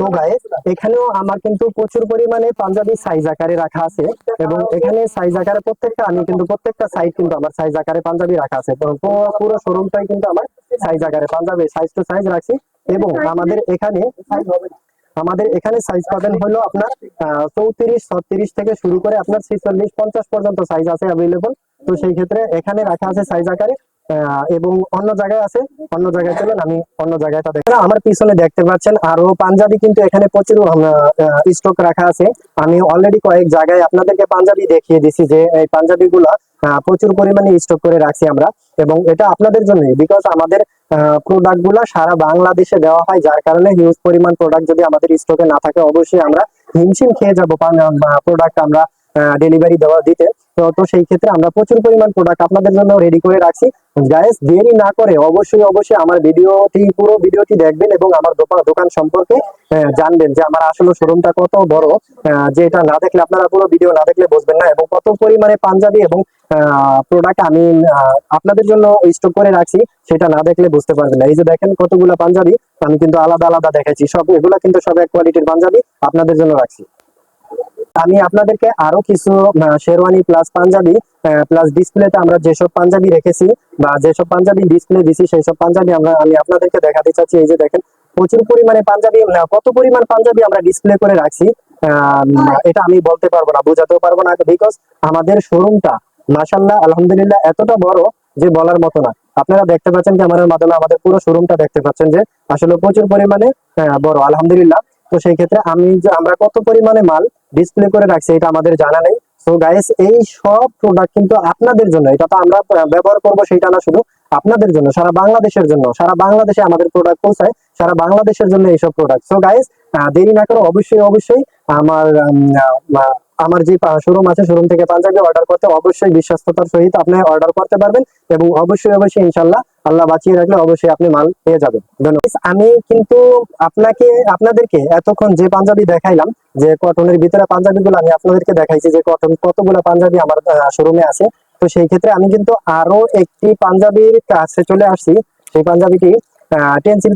তো গাইস এখানেও আমার কিন্তু প্রচুর পরিমাণে পাঞ্জাবি সাইজ আকারে রাখা আছে এবং এখানে সাইজ আকারে প্রত্যেকটা, আমি কিন্তু প্রত্যেকটা সাইজ কিন্তু আমার সাইজ আকারে পাঞ্জাবি রাখা আছে। পুরো- শোরুমটাই কিন্তু আমার সাইজ আকারে পাঞ্জাবি সাইজ টু সাইজ রাখছি এবং আমাদের এখানে আমাদের এখানে সাইজ পাবেন হলো আপনার চৌত্রিশ, ছত্রিশ থেকে শুরু করে আপনার ছেচল্লিশ, পঞ্চাশ পর্যন্ত সাইজ আছে অ্যাভেলেবল তো সেই ক্ষেত্রে এখানে রাখা আছে সাইজ আকারে। এবং অন্য জায়গায় আছে, অন্য জায়গায় চলেন, আমি অন্য জায়গাটা দেখি আমার পিছনে দেখতে পাচ্ছেন, আরও পাঞ্জাবি কিন্তু এখানে প্রচুর স্টক রাখা আছে। আমি অলরেডি কয়েক জায়গায় আপনাদেরকে পাঞ্জাবি দেখিয়ে দিছি যে এই পাঞ্জাবি গুলা প্রচুর পরিমাণে স্টক করে রাখছি আমরা। এবং এটা আপনাদের জন্য বিকজ আমাদের প্রোডাক্টগুলা সারা বাংলাদেশে দেওয়া হয়, যার কারণে হিউজ পরিমাণ প্রোডাক্ট যদি আমাদের স্টকে না থাকে, অবশ্যই আমরা হিমশিম খেয়ে যাব প্রোডাক্ট আমরা ডেলিভারি দেওয়া দিতে। তো সেই ক্ষেত্রে আমরা প্রচুর পরিমাণ প্রোডাক্ট আপনাদের জন্য রেডি করে রাখছি। গাইস দেরি না করে অবশ্যই অবশ্যই আমার ভিডিওটি, পুরো ভিডিওটি দেখবেন এবং আমার দোকান- দোকান সম্পর্কে জানবেন যে আমার আসলে শোরুমটা কত বড় যে এটা না দেখলে আপনারা পুরো ভিডিও না দেখলে বুঝবেন না এবং কত পরিমাণে পাঞ্জাবি এবং প্রোডাক্ট আমি আপনাদের জন্য স্টক করে রাখছি, সেটা না দেখলে বুঝতে পারবেন না। এই যে দেখেন কতগুলো পাঞ্জাবি, আমি কিন্তু আলাদা আলাদা দেখাচ্ছি। সব, এগুলা কিন্তু সব এক কোয়ালিটির পাঞ্জাবি আপনাদের জন্য রাখছি। আমি আপনাদেরকে আরও কিছু শেরওয়ানি প্লাস পাঞ্জাবি প্লাস ডিসপ্লেতে আমরা যেসব পাঞ্জাবি রেখেছি বা যেসব পাঞ্জাবি ডিসপ্লে দিছি সেই সব পাঞ্জাবি আমরা, আমি আপনাদেরকে দেখাতে চাচ্ছি। এই যে দেখেন, প্রচুর পরিমাণে পাঞ্জাবি কত পরিমাণ পাঞ্জাবি আমরা ডিসপ্লে করে রাখছি এটা আমি বলতে পারব না, বোঝাতেও পারব না বিকজ আমাদের শোরুমটা মাসাল্লাহ আলহামদুলিল্লাহ, এতটা বড় যে বলার মতো না। আপনারা দেখতে পাচ্ছেন ক্যামেরার মাধ্যমে আমাদের পুরো শোরুমটা দেখতে পাচ্ছেন যে, আসলে প্রচুর পরিমাণে বড়, আলহামদুলিল্লাহ। তো সেই ক্ষেত্রে আমি যে আমরা কত পরিমাণে মাল ডিসপ্লে করে রাখছি এটা আমাদের জানা নেই। সো গাইস এই সব প্রোডাক্ট কিন্তু আপনাদের জন্য, এটা তো আমরা ব্যবহার করব সেটা না শুধু আপনাদের জন্য, সারা বাংলাদেশের জন্য, সারা বাংলাদেশে আমাদের প্রোডাক্ট পৌঁছায়, সারা বাংলাদেশের জন্য এইসব প্রোডাক্ট সো গাইস দেরি না করে অবশ্যই অবশ্যই আমার আমার যে শোরুম আছে শোরুম থেকে পাঞ্জাবি অর্ডার করতে অবশ্যই বিশ্বস্ততার সহিত আপনি অর্ডার করতে পারবেন এবং অবশ্যই অবশ্যই ইনশাল্লাহ আল্লাহ বাঁচিয়ে রাখলে অবশ্যই আপনি মাল পেয়ে যাবেন। ধন্যবাদ। আমি কিন্তু আপনাকে, আপনাদেরকে এতক্ষণ যে পাঞ্জাবি দেখাইলাম, যে কটনের ভিতরে পাঞ্জাবি গুলো আমি আপনাদেরকে দেখাইছি, যে কটন কতগুলো পাঞ্জাবি আমার শোরুমে আছে তো সেই ক্ষেত্রে আমি কিন্তু আরও একটি পাঞ্জাবির কাছে চলে আসছি। সেই পাঞ্জাবিটি টেন্সিল